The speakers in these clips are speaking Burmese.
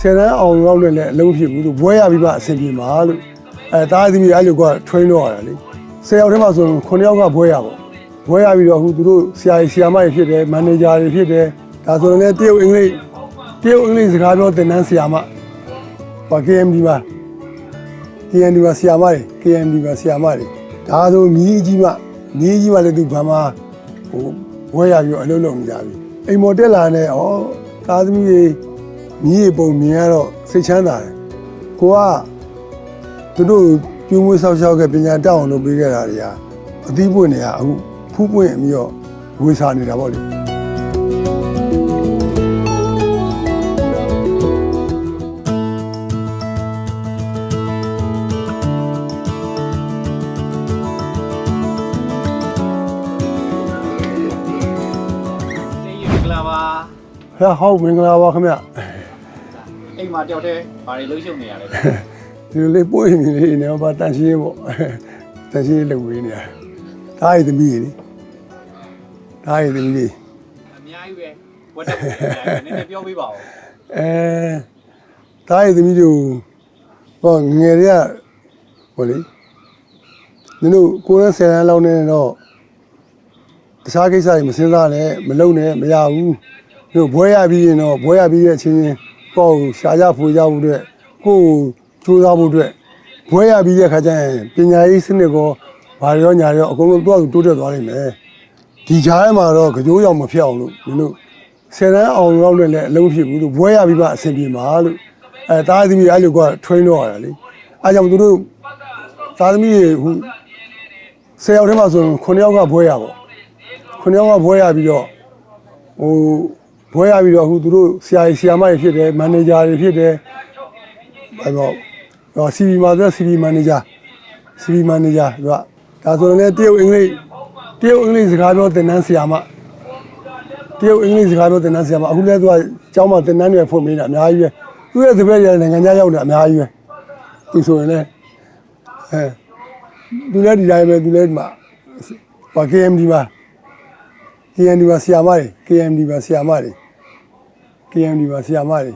ဆယ်တန်းအောင်ရောက်လည်းလည်းအလုံးဖြစ်ဘူးလို့ဘွဲရပြီးမှအဆင်ပြေမှာလို့အဲတားသမီးအဲ့လိုက train တော့ရတာလေဆယ်ယောက်ထဲမှာဆိုရင်9ယောက်ကဘွဲရပေါ့ဘွဲရပြီးတော့အခုသူတို့ဆရာကြီးဆရာမတွေဖြစ်တယ်မန်နေဂျာတွေဖြစ်တယ်ဒါဆိုရင်လည်းတရုတ်အင်္ဂလိပ်တရုတ်အင်္ဂလိပ်စကားပြောသင်တန်းဆရာမပါ KMD မှာ KND မှာဆရာမတွေ KND မှာဆရာမတွေဒါဆိုမြည်ကြီးမှမြည်ကြီးမှလည်းသူဘာမှဟိုဘွဲရပြီးတော့အလုပ်လုပ်နေကြပြီအိမ်မော်တက်လာနေဩသားသမီးတွေ မြည်ပုံမြင်ရတော့စိတ်ချမ်းသာတယ်ကိုကသူတို့ပြူးမွေးဆောက်ရှောက်ကပညာတောက်အောင်လုပ်ပေးခဲ့တာတွေဟာအသီးပွင့်နေရအခုဖူးပွင့်ပြီးတော့ဝေစာနေတာပေါ့လေကျေးဇူးမင်္ဂလာပါဖះဟောက်မင်္ဂလာပါခင်ဗျ အိမ်မှာတယောက်တည်းဘာတွေလှုပ်ရှုပ်နေရလဲဒီလိုလေးပွင့်နေနေနေပါတန်ရှင်းပေါ့တန်ရှင်းလုပ်ဝေးနေရဒါရည်သမီးတွေလေဒါရည်သမီးတွေအများကြီးပဲဝတ်တက်ဖို့အများကြီးပဲနည်းနည်းပြောပြပါဦးအဲဒါရည်သမီးတို့ဟောငယ်တွေကဟိုလေနင်တို့ကိုယ်နဲ့ဆယ်တန်းလောက်နေတော့တခြားကိစ္စတွေမစင်းစားနဲ့မလုပ်နဲ့မရဘူးတို့ဘွဲရပြီးရင်တော့ဘွဲရပြီးရဲ့ချင်းချင်း ပေါ့ရှားကြဖွေကြဖို့အတွက်ကိုယ်ကိုစူးစမ်းဖို့အတွက်ဘွဲရပြီးတဲ့ခါကျရင်ပညာရေးစနစ်ကောဘာရောညာရောအကုန်လုံးတော့တိုးတက်သွားနိုင်မယ်ဒီကြားထဲမှာတော့ကြိုးရောက်မဖြစ်အောင်လို့နင်တို့ဆယ်တန်းအောင်ရောက်လည်းလည်းအလုံးဖြစ်ဘူးလို့ဘွဲရပြီးမှအဆင်ပြေမှာလို့အဲတားသမီးအဲ့လိုက train တော့ရတာလေအဲကြောင့်သူတို့သားသမီးတွေဟိုဆယ်ယောက်ထဲမှာဆိုရင်9ယောက်ကဘွဲရပေါ့9ယောက်ကဘွဲရပြီးတော့ဟို ဘွဲရပြီးတော့အခုသူတို့ဆရာကြီးဆရာမတွေဖြစ်တယ်မန်နေဂျာတွေဖြစ်တယ်အဲတော့တော့ CV မှာဆို CV မန်နေဂျာ CV မန်နေဂျာသူကဒါဆိုရင်လည်းတရုတ်အင်္ဂလိပ်တရုတ်အင်္ဂလိပ်စကားပြောသင်တန်းဆရာမတရုတ်အင်္ဂလိပ်စကားပြောသင်တန်းဆရာမအခုလည်းသူကကျောင်းမှာသင်တန်းတွေဖွင့်ပေးတာအများကြီးပဲသူရဲ့တပည့်တွေနိုင်ငံခြားရောက်တာအများကြီးပဲသူဆိုရင်လည်းအဲသူလည်းဒီတိုင်းပဲသူလည်းဒီမှာပါ KMD မှာ KMD မှာဆရာမတွေ KMD မှာဆရာမတွေ KMD မှာဆရာမတွေ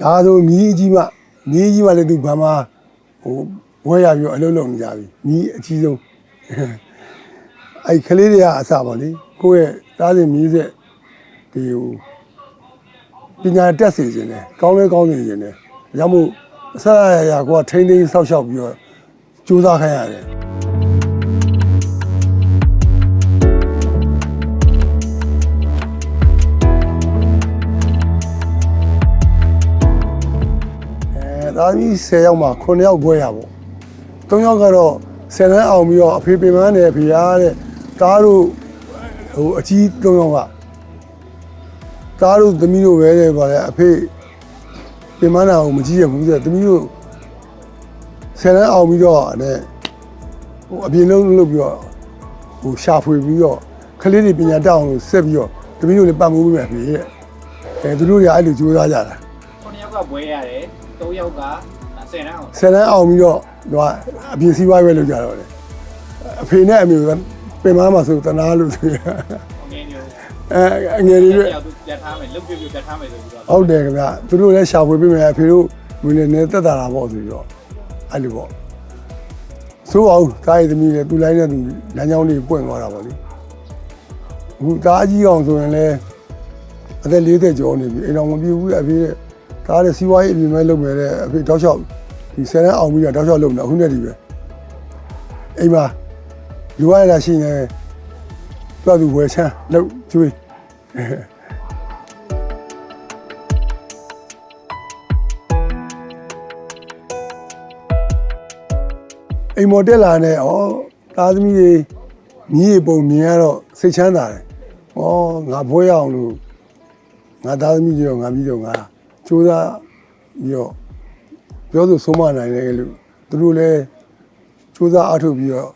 ဒါဆိုမြည်ကြီးမှမြည်ကြီးမှလည်းသူဘာမှဟိုဘွဲရပြီးတော့အလုပ်လုပ်နေကြပြီမြည်အကြီးဆုံးအဲ့ကလေးတွေကအစပါလေကိုယ့်ရဲ့သားစဉ်မြည်ဆက်ဒီဟိုပညာတက်စီခြင်းတယ်ကောင်းလဲကောင်းနေခြင်းတယ်ဒါကြောင့်မို့အစအရာရာကိုကထိန်းသိမ်းဆောက်ရှောက်ပြီးတော့ကြိုးစားခိုင်းရတယ် သားသမီး10ယောက်မှာ9ယောက်ခွဲရပေါ့3ယောက်ကတော့10တန်းအောင်ပြီးတော့အဖေပင်မနဲ့အဖေရတဲ့သားတို့ဟိုအကြီး3ယောက်ကသားတို့သမီးတို့ပဲတဲ့ပါလေအဖေပင်မနာကိုမကြည့်ရဘူးတဲ့သမီးတို့10တန်းအောင်ပြီးတော့တဲ့ဟိုအပြင်လုံးလုပ်ပြီးတော့ဟိုရှာဖွေပြီးတော့ကလေးတွေပညာတက်အောင်လို့ဆက်ပြီးတော့သမီးတို့လည်းပတ်မိုးပေးမယ်ဖေတဲ့အဲသူတို့တွေကအဲ့လိုကြိုးစားကြတာ9ယောက်ကဘွဲရတယ် 3ယောက်က10တန်းအောင်ဆယ်တန်းအောင်ပြီးတော့သူကအပြင်စီးပွားရေးပဲလုပ်ကြတော့တယ်အဖေနဲ့အမေကပင်မမှာဆိုတနာလို့ဆိုရငယ်နေအဲအငယ်လေးတွေ တယောက်သူပြတ်ထားမယ်လုတ်ပြပြပြတ်ထားမယ်ဆိုပြီးတော့ဟုတ်တယ်ခင်ဗျသူတို့လည်းရှာဖွေပေးမယ်အဖေတို့ဝင်နေနေတက်တာတာပေါ့ဆိုပြီးတော့အဲ့လိုပေါ့ဆိုအောင်တားရသမီးလည်းသူလိုင်းနဲ့သူလမ်းကြောင်းလေးပွင့်သွားတာပေါ့လေအခုတားအကြီးအောင်ဆိုရင်လည်းအသက်40ကျော်နေပြီအိမ်တော်မပြေဘူးအဖေ တဲ့တားတဲ့စီးပွားရေးအပြင်မဲ့လုပ်မယ်တဲ့အဖေတောက်လျှောက်ဒီဆယ်တန်းအောင်ပြီးတော့တောက်လျှောက်လုပ်နေအခုနဲ့ဒီပဲအိမ်မှာလူရတာရှိနေတော့သူဝယ်ချမ်းလုပ်ကျွေးအိမ်မော်တက်လာနေဩသားသမီးတွေမြည်ပုံမြင်ရတော့စိတ်ချမ်းသာတယ်ဩငါဘွဲရအောင်လို့ငါသားသမီးတွေရောငါပြီးတော့ငါ စူးစမ်းပြီးတော့ပြောဆိုဆုံးမနိုင်တယ်လို့သူတို့လည်းစူးစမ်းအားထုတ်ပြီးတော့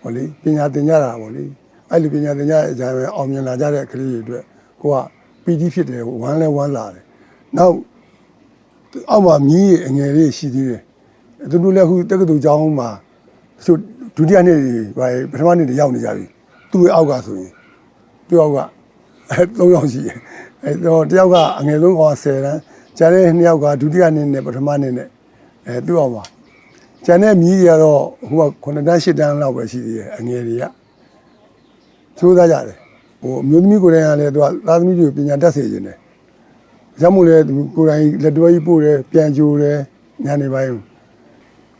ဟောလေပညာသင်ကြတာပေါ့လေအဲ့လိုပညာသင်ကြတဲ့အချိန်ပဲအောင်မြင်လာကြတဲ့ကလေးတွေအတွက်ကိုကပီတိဖြစ်တယ်ဝမ်းလဲဝမ်းလာတယ်နောက်အောက်မှာမြည်ရအငယ်လေးရှိသေးတယ်သူတို့လည်းအခုတက္ကသိုလ်ကျောင်းမှာဆိုဒုတိယနှစ်တွေဘာလဲပထမနှစ်တွေရောက်နေကြပြီသူ့ရဲ့အောက်ကဆိုရင်သူ့အောက်ကအဲ၃ယောက်ရှိတယ် အဲတော့တယောက်ကအငယ်ဆုံးကောင်10တန်းကျန်တဲ့နှစ်ယောက်ကဒုတိယနေ့နဲ့ပထမနေ့နဲ့အဲသူ့အောင်ပါကျန်တဲ့မြည်တွေကတော့ဟိုက9တန်း10တန်းလောက်ပဲရှိသေးတယ်အငယ်တွေကသိုးသားကြတယ်ဟိုအမျိုးသမီးကိုယ်တိုင်ကလည်းသူကသားသမီးတွေကိုပညာတတ်စေခြင်းတယ်။ကြောင့်မို့လဲသူကိုယ်တိုင်လက်တွဲကြီးပို့တယ်ပြန်ကြိုတယ်ညနေပိုင်း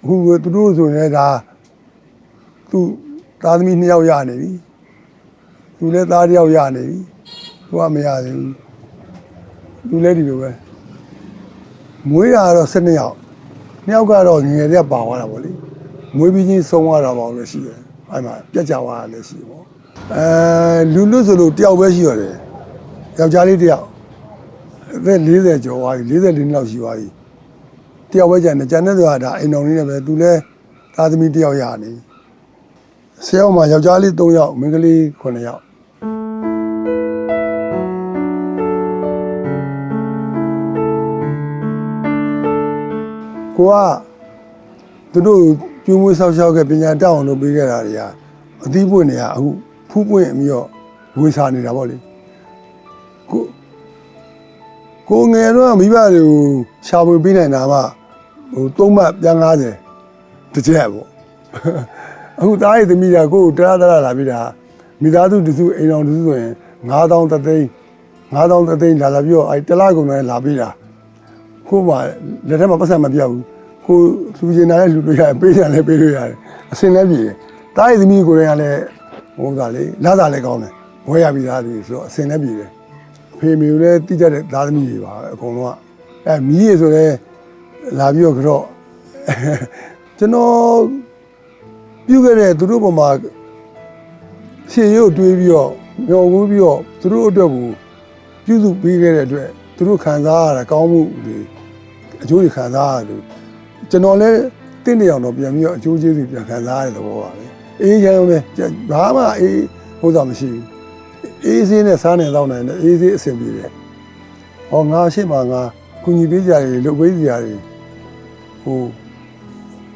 အခုသူတို့ဆိုရင်လည်းဒါသူသားသမီးနှစ်ယောက်ရနေပြီ။သူလည်းသားတစ်ယောက်ရနေပြီ။သူကမရသေးဘူး။ သူလည်းဒီလိုပဲ။မွေးတာကတော့12ယောက်။နှစ်ယောက်ကတော့ငယ်ငယ်တည်းကပါသွားတာပေါ့လေ။မွေးပြီးချင်းဆုံးသွားတာပေါ့လို့ရှိတယ်။အဲ့မှာပြက်ကြသွားတာလည်းရှိပေါ့။အဲလူလူဆိုလို့တယောက်ပဲရှိရတယ်။ယောက်ျားလေးတယောက်အသက်40ကျော်သွားပြီ44နှစ်လောက်ရှိသွားပြီ။တယောက်ပဲကျန်တယ်။ကျန်တဲ့သူကဒါအိမ်တော်လေးနဲ့ပဲသူလည်းသားသမီးတယောက်ရနေ။ဆရာမယောက်ျားလေး3ယောက်မိန်းကလေး9ယောက် ကိုကသူတို့ကျွေးမွေးဆောက်ရှောက်ခဲ့ပညာတက်အောင်လုပ်ပေးခဲ့တာတွေကအသီးပွင့်တွေကအခုဖူးပွင့်အပြီးတော့ဝေစာနေတာပေါ့လေကိုကိုငယ်တော့မိဘတွေကိုရှာဖွေပေးနိုင်တာမှဟိုသုံးမှတ်ပြန်90တစ်ချက်ပေါ့အခုသားရဲ့သမီးကကိုယ်တရတရလာပြီးတာမိသားစုတစုအိမ်တော်တစုဆိုရင်9000တသိန်း9000တသိန်းလာလာပြီးတော့အဲတလားကုန်တယ်လာပြီးတာ ကို့မှာလက်ထက်မှာပတ်စံမပြတ်ဘူးကိုလူကျင်တာလည်းလူလို့ရတယ်ပေးတယ်လည်းပေးလို့ရတယ်အစင်လည်းပြည်တယ်တားရည်သမီးကိုယ်တိုင်ကလည်းဟိုကလေလာတာလည်းကောင်းတယ်ဝဲရပြီးသားတွေဆိုတော့အစင်လည်းပြည်တယ်အဖေမေကိုလည်းတိကျတဲ့သားသမီးတွေပါပဲအကုန်လုံးကအဲမီးရဆိုလဲလာပြီးတော့ကြော့ကျွန်တော်ပြုတ်ခဲ့တဲ့သူတို့ပေါ်မှာရှေ့ရုပ်တွေးပြီးတော့မျောဝူးပြီးတော့သူတို့အတွက်ကိုပြုစုပေးခဲ့တဲ့အတွက်သူတို့ခံစားရတာကောင်းမှုတွေ အကျိုးတွေခံစားရတယ်လို့ကျွန်တော်လည်းတင့်နေအောင်တော့ပြန်ပြီးတော့အကျိုးကျေးဇူးပြန်ခံစားရတဲ့သဘောပါပဲအေးချမ်းပဲဘာမှအေးဟုတ်တာမရှိဘူးအေးစင်းနဲ့စားနေတော့နိုင်တယ်အေးစင်းအဆင်ပြေတယ်ဟောငါရှိမှငါကုညီပေးကြရည်လုပ်ပေးကြရည်ဟို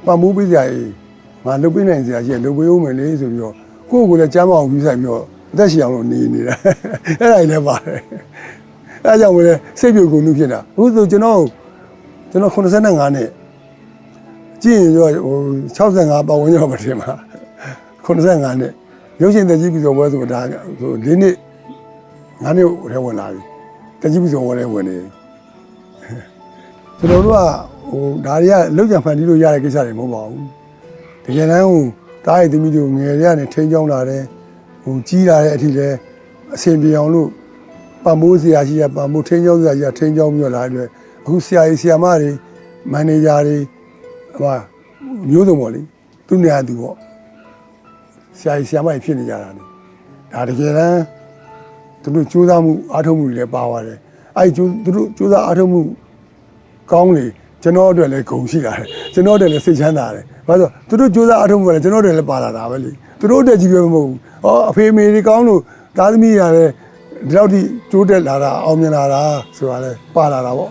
ပမှုပေးကြရည်ငါလုပ်ပေးနိုင်စရာရှိလုပ်ပေးဦးမယ်လေဆိုပြီးတော့ကိုယ့်ကိုယ်လည်းကျမ်းမအောင်ပြီးဆိုင်ပြီးတော့အသက်ရှင်အောင်လို့နေနေတာအဲ့ဒါကြီးလည်းပါတယ်အဲကြောင့်မလဲစိတ်ပြုတ်ကုန်မှုဖြစ်တာအခုဆိုကျွန်တော် ကျွန်တော်85နှစ်ကြည့်ရင်တော့ဟို65ပတ်ဝန်းကျင်ပါတင်မှာ85နှစ်ရုပ်ရှင်တကြီးပြီးဆိုပွဲဆိုတာဆို၄နှစ်၅နှစ်ထဲဝင်လာပြီတကြီးပြီးဆိုပွဲထဲဝင်နေကျွန်တော်တို့ကဟိုဒါတွေကလောက်ကြံဖန်တီးလို့ရတဲ့ကိစ္စတွေမဟုတ်ပါဘူးတကယ်တမ်းဟိုတားရည်သမီးတို့ငယ်တွေကနဲ့ထိန်းချောင်းလာတယ်ဟိုကြီးလာတဲ့အထိလဲအဆင်ပြေအောင်လို့ပံမိုးဆရာကြီးကပံမိုးထင်းကျောင်းဆရာကြီးကထင်းကျောင်းမြို့လာတဲ့ အခုဆရာကြီးဆရာမတွေမန်နေဂျာတွေဟိုမျိုးစုံပေါ့လေသူနေရာသူပေါ့ဆရာကြီးဆရာမကြီးဖြစ်နေကြတာလေဒါတကယ်တမ်းသူတို့ကြိုးစားမှုအားထုတ်မှုတွေလည်းပါသွားတယ်အဲ့ဒီသူတို့ကြိုးစားအားထုတ်မှုကောင်းလေကျွန်တော်အတွက်လည်းဂုဏ်ရှိလာတယ်ကျွန်တော်အတွက်လည်းစိတ်ချမ်းသာတယ်ဘာလို့သူတို့ကြိုးစားအားထုတ်မှုကလည်းကျွန်တော်အတွက်လည်းပါလာတာပဲလေသူတို့အတွက်ကြီးပဲမဟုတ်ဘူးဟောအဖေမေတွေကောင်းလို့သားသမီးရတယ်ဒီလောက်ထိတိုးတက်လာတာအောင်မြင်လာတာဆိုတာလဲပါလာတာပေါ့